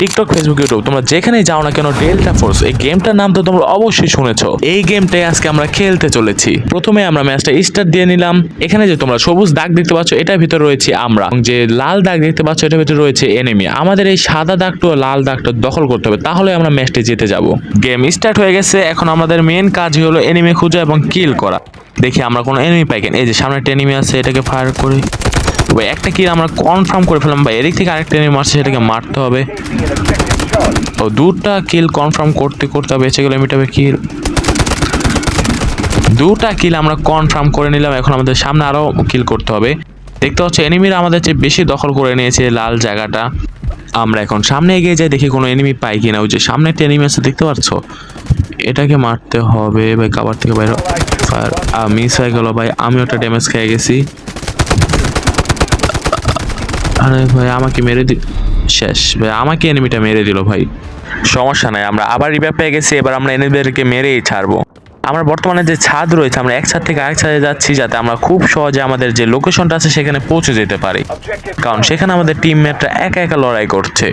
TikTok Facebook YouTube তোমরা যেখানেই যাও না কেন ডেল্টা ফোর্স এই গেমটার নাম তো তোমরা অবশ্যই শুনেছো। এই গেমটাই আজকে আমরা খেলতে চলেছি। প্রথমে আমরা ম্যাচটা স্টার্ট দিয়ে নিলাম। এখানে যে তোমরা সবুজ দাগ দেখতে পাচ্ছ, এটার ভিতরে রয়েছে আমরা। যে লাল দাগ দেখতে পাচ্ছ, এটার ভিতরে রয়েছে এনিমি আমাদের এই সাদা দাগটা লাল দাগটা দখল করতে হবে, তাহলে আমরা ম্যাচটি জিতে যাব। গেম স্টার্ট হয়ে গেছে, এখন আমাদের মেন কাজ হলো এনিমি খোঁজা এবং কিল করা। দেখি আমরা কোনো এনিমি পাই কেন। এই যে সামনে একটা এনিমি আছে, এটাকে ফায়ার করি। ভাই, একটা কিল আমরা কনফার্ম করে ফেললাম। ভাই, এদিক থেকে আরেকটা এনিমি মারছে, সেটাকে মারতে হবে। ও, দুটা কিল কনফার্ম করতে করতে বেঁচে গেলে এমিটাবে কিল দুটা কিল আমরা কনফার্ম করে নিলাম, এখন আমাদের সামনে আরও কিল করতে হবে। দেখতে পাচ্ছ এনিমিরা আমাদের চেয়ে বেশি দখল করে নিয়েছে লাল জায়গাটা। আমরা এখন সামনে এগিয়ে যাই, দেখি কোনো এনিমি পাই কিনা। ওই যে সামনে একটা এনিমি আছে, দেখতে পাচ্ছ? এটাকে মারতে হবে, ভাই, কাবার থেকে বাইরে। ফায়ার মিস হয়ে গেল, ভাই আমি ওটা ড্যামেজ খেয়ে গেছি। আরে ভাই, আমাকে মেরে দি শেষ, ভাই, আমাকে এনিমিটা মেরে দিল ভাই। সমস্যা নাই, আমরা আবার রিভাইভ পেয়ে গেছি, এবার আমরা এনিমিদেরকে মেরেই ছাড়বো। আমরা বর্তমানে যে ছাদ রয়েছে, আমরা এক ছাদ থেকে আরেক ছাদে যাচ্ছি, যাতে আমরা খুব সহজে আমাদের যে লোকেশনটা আছে, সেখানে পৌঁছে যেতে পারি। কারণ সেখানে আমাদের টিমমেটরা একা একা লড়াই করছে।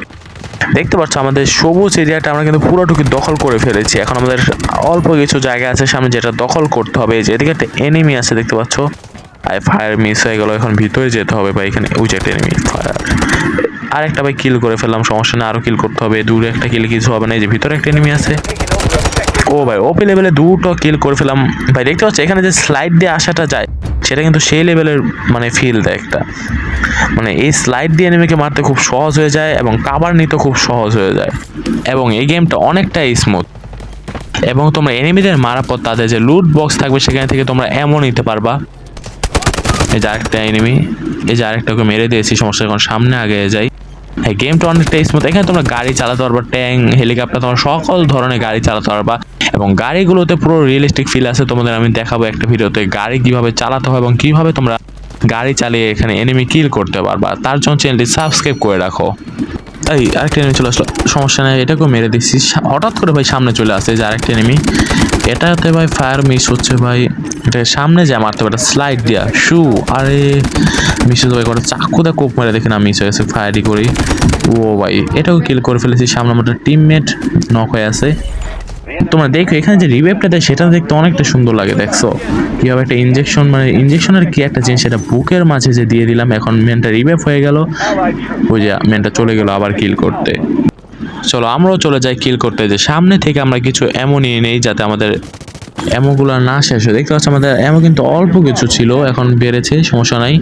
দেখতে পাচ্ছ, আমাদের সবুজ এরিয়াটা আমরা কিন্তু পুরোটুকু দখল করে ফেলেছি। এখন আমাদের অল্প কিছু জায়গা আছে, সামনে যেটা দখল করতে হবে যে এদিকে একটা এনিমি আছে, দেখতে পাচ্ছ? আর ফায়ার মিস হয়ে গেল, এখন ভিতরে যেতে হবে বা এখানে একটা এনিমি ফায়ার আরেকটা ভাই কিল করে ফেললাম, সমস্যা নেই, আরও কিল করতে হবে, দূরে একটা কিল কিছু হবে না যে ভিতরে একটা এনিমি আছে। ও ভাই ওপি লেভেলে দুটো কিল করে ফেলাম ভাই, দেখতে পাচ্ছ, এখানে যে স্লাইড দিয়ে আসাটা যায়, সেটা কিন্তু সেই লেভেলের মানে ফিল দেয় একটা। মানে এই স্লাইড দিয়ে এনিমিকে মারতে খুব সহজ হয়ে যায় এবং কাবার নিতে খুব সহজ হয়ে যায়। এবং এই গেমটা অনেকটাই স্মুথ এবং তোমরা এনিমিদের মারার পর তাদের যে লুট বক্স থাকবে, সেখান থেকে তোমরা এমন নিতে পারবা। এই যে আরেকটা এনিমি এই যে আরেকটাকে মেরে দিয়েছি, সমস্যা এখন সামনে আগে যাই। হ্যাঁ গেমটা অনেকটা স্মুথ এখানে তোমরা গাড়ি চালাতে পারবা ট্যাঙ্ক হেলিকপ্টার তোমরা সকল ধরনের গাড়ি চালাতে পারবা। এবং গাড়িগুলোতে পুরো রিয়েলিস্টিক ফিল আছে। তোমাদের আমি দেখাবো একটা ভিডিওতে গাড়ি কীভাবে চালাতে হয় এবং কীভাবে তোমরা গাড়ি চালিয়ে এখানে এনিমি কিল করতে পারবা। তার জন্য চ্যানেলটি সাবস্ক্রাইব করে রাখো। এই আরেকটা এনিমি চলে আসলো। সমস্যা নেই, এটাকেও মেরে দিচ্ছি। হঠাৎ করে ভাই সামনে চলে আসে যে আরেকটা এনিমি এটাতে ভাই ফায়ার মিস হচ্ছে ভাই। এটা সামনে যা মারতে হবে স্লাইড দিয়া। শু, আরে মিস হচ্ছে ভাই করে চাকু দা কোপ মেরে দেখে না মিস হয়ে গেছে করি। ও ভাই, এটাও কিল করে ফেলেছি, সামনে আমাদের টিমমেট নক হয়ে আছে। তোমরা দেখো, এখানে যে রিভাইভটা দেয়, সেটা দেখতে অনেকটা সুন্দর লাগে, দেখছ? কীভাবে একটা ইনজেকশন মানে ইনজেকশনের কি একটা জিনিস, সেটা বুকের মাঝে যে দিয়ে দিলাম, এখন মেনটা রিভাইভ হয়ে গেল। ওই যে মেনটা চলে গেল আবার কিল করতে। চলো আমরাও চলে যাই কিল করতে। যে সামনে থেকে আমরা কিছু এমন নিয়ে নেই যাতে আমাদের এমোগুলো না শেষ হয়। দেখতে পাচ্ছ আমাদের এমো কিন্তু অল্প কিছু ছিল, এখন বেড়েছে, সমস্যা নাই।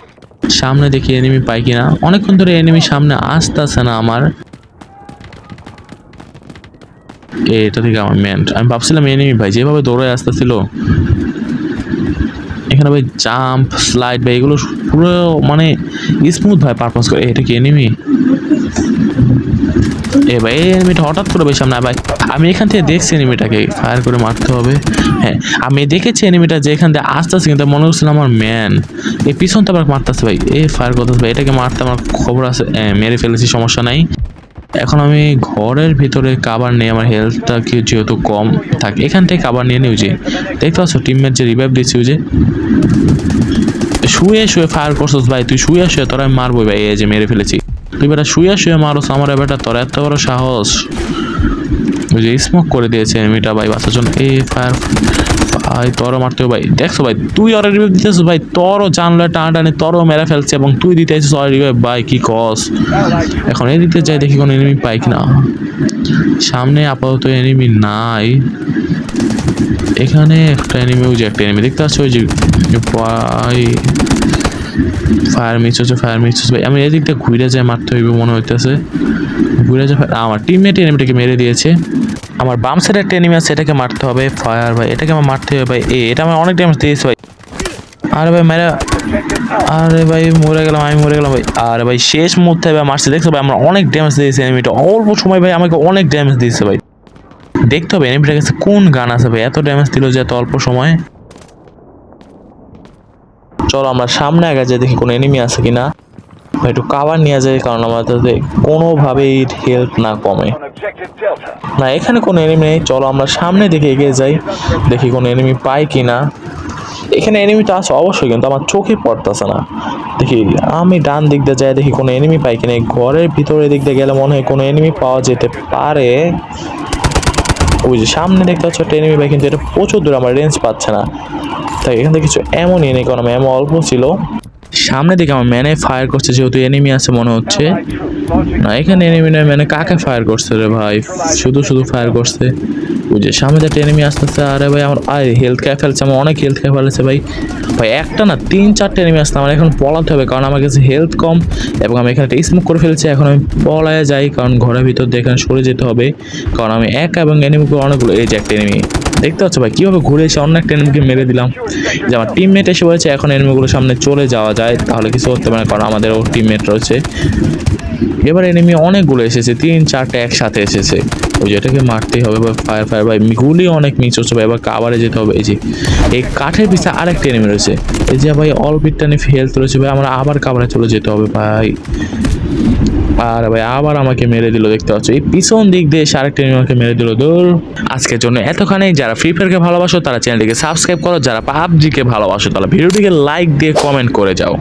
সামনে দেখি এনিমি পাই কিনা। অনেকক্ষণ ধরে এনিমি সামনে আসতেছে না আমার। এটা থেকে আমার মেন্ট আমি ভাবছিলাম এনিমি ভাই যেভাবে দৌড়ে আসতেছিল। এখানে ভাই জাম্প স্লাইড ভাই এগুলো পুরো মানে স্মুথ ভাই পারপাস করে। এটা কি এনিমি এ ভাই এই এনিমিটা হঠাৎ করে বেশ আয় ভাই, আমি এখান থেকে দেখছি এনিমিটাকে ফায়ার করে মারতে হবে। হ্যাঁ আমি দেখেছি এনিমিটা যে এখান থেকে আসতেছে, কিন্তু মনে হচ্ছিল আমার ম্যান। এই পিছনটা আবার মারতেছে ভাই, এ ফায়ার করতেছে ভাই, এটাকে মারতে আমার খবর আছে মেরে ফেলেছি, সমস্যা নাই। এখন আমি ঘরের ভিতরে কাবার নেই, আমার হেলথটা কি যেহেতু কম, থাকে, এখান থেকে কাবার নিয়ে নিউ যে, দেখতে পাচ্ছ টিমমেট যে রিভাইভ দিচ্ছি যে। শুয়ে শুয়ে ফায়ার করছিস ভাই, তুই শুয়ে শুয়ে তোরা আমি মারবো ভাই, এই যে মেরে ফেলেছি। তুই বেটা শুয়ে শুয়ে মারোস, আমার বেটা তোর এত বড় সাহস। ওই যে স্মোক করে দিয়েছে এনিমিটা ভাই বাঁচার জন্য। এ ফায়ার ভাই, তোরও মারতে ভাই। দেখছ ভাই, তুই ওরা রিভাইভ দিতেছিস ভাই, তোরও জানলে টানাটানি, তোরও মেরে ফেলছে এবং তুই দিতে আছিস ওরা রিভাইভ ভাই, কি কস? এখন এই দিতে যাই দেখি কোনো এনিমি পাই কিনা। সামনে আপাতত এনিমি নাই। এখানে একটা এনিমি ওই যে একটা এনিমি দেখতে পাচ্ছ? ওই যে, ভাই ফায়ার মিস হচ্ছে ফায়ার মিস হচ্ছে। ভাই, আমি এদিক দিয়ে ঘুরে যাই, মারতে হইবে, মনে হইতেছে। ঘুরে যাই আমার টিমমেট এনিমিটাকে মেরে দিয়েছে। আমার বাম সাইডে একটা আছে, এটাকে মারতে হবে। ফায়ার ভাই, এটাকে আমার মারতে হবে, ভাই। এ, এটা আমার অনেক ড্যামেজ দিয়েছে, ভাই। আরে ভাই, মেরা আরে ভাই, মরে গেলাম, আমি মরে গেলাম, ভাই। আরে ভাই, শেষ মুহূর্তে ভাই মারছে। দেখছ ভাই, আমরা অনেক ড্যামেজ দিয়েছি এনিমিটা অল্প সময় ভাই আমাকে অনেক ড্যামেজ দিয়েছে, ভাই। দেখতে হবে এনিমিটার কাছে কোন গান আছে, ভাই। এত ড্যামেজ দিল যে এত অল্প সময়ে। চলো আমরা সামনে আগে যাই, দেখি কোনো এনিমি আছে কিনা। একটু কাভার নিয়ে যায় কারণ আমাদের কোনোভাবেই হেল্প না কমে. না, এখানে কোনো এনিমি নেই, চলো আমরা সামনে দিকে এগিয়ে যাই, দেখি কোনো এনিমি পাই কিনা। এখানে এনিমি তো আছে অবশ্যই, কিন্তু আমার চোখে পড়তেছে না। দেখি, আমি ডান দিক দিয়ে যাই, দেখি কোনো এনিমি পাই কিনা। ঘরের ভিতরে দিক দিয়ে গেলে মনে হয় কোনো এনিমি পাওয়া যেতে পারে। ওই যে সামনে দেখতে পাচ্ছ একটা এনিমি পাই, কিন্তু এটা প্রচুর দূর, আমার রেঞ্জ পাচ্ছে না। তাই এখান থেকে কিছু এমনই নেই কারণ এমন অল্প ছিল। সামনে দিকে আমার ম্যানে ফায়ার করছে, যেহেতু এনিমি আছে মনে হচ্ছে। না, এখানে এনিমি নয় ম্যানে কাকে ফায়ার করছে রে ভাই? শুধু শুধু ফায়ার করছে। ওই যে সামনে একটা এনিমি আসতেছে, আরে ভাই, আমার আয় হেলথ খেয়ে ফেলছে, আমার অনেক হেলথ খেয়ে ফেলেছে ভাই। ভাই, একটা না তিন, চারটে এনিমি আসতে আমার এখন পলাতে হবে, কারণ আমার কাছে হেলথ কম, এবং আমি এখানে একটা স্মোক করে ফেলছি, এখন আমি পলায় যাই, কারণ ঘরের ভিতর দিয়ে এখানে সরে যেতে হবে। কারণ আমি একা এবং এনিমিকে অনেকগুলো এই যে একটা এনিমি দেখতে পাচ্ছ ভাই? কীভাবে ঘুরে এসে অন্য একটা এনিমিকে মেরে দিলাম? যে আমার টিমমেট এসে বলেছে এখন এনিমিগুলোর সামনে চলে যাওয়া যায়, তাহলে কিছু করতে পারে কারণ আমাদেরও টিমমেট রয়েছে। এবার এনিমি অনেকগুলো এসেছে, তিন, চারটে একসাথে এসেছে। ওই যেটাকে মারতেই হবে বা ফায়ার ফায়ার ভাই, গুলি অনেক মিস হচ্ছে ভাই, এবার কাবারে যেতে হবে। এই যে, এই কাঠের পিছনে আরেকটা এনিমি রয়েছে। এই যে ভাই অল্প একটানি হেলথ রয়েছে ভাই, আমরা আবার কাবারে চলে যেতে হবে ভাই। আর ভাই আবার আমাকে মেরে দিল, দেখতে পাচ্ছ? এই পিছন দিক দিয়ে enemy আমাকে মেরে দিল দূর আজকের জন্য এতখানি। যারা ফ্রি ফায়ারকে ভালোবাসো, তারা চ্যানেলটিকে সাবস্ক্রাইব করো। যারা পাবজিকে ভালোবাসো, তারা ভিডিওটিকে লাইক দিয়ে কমেন্ট করে যাও।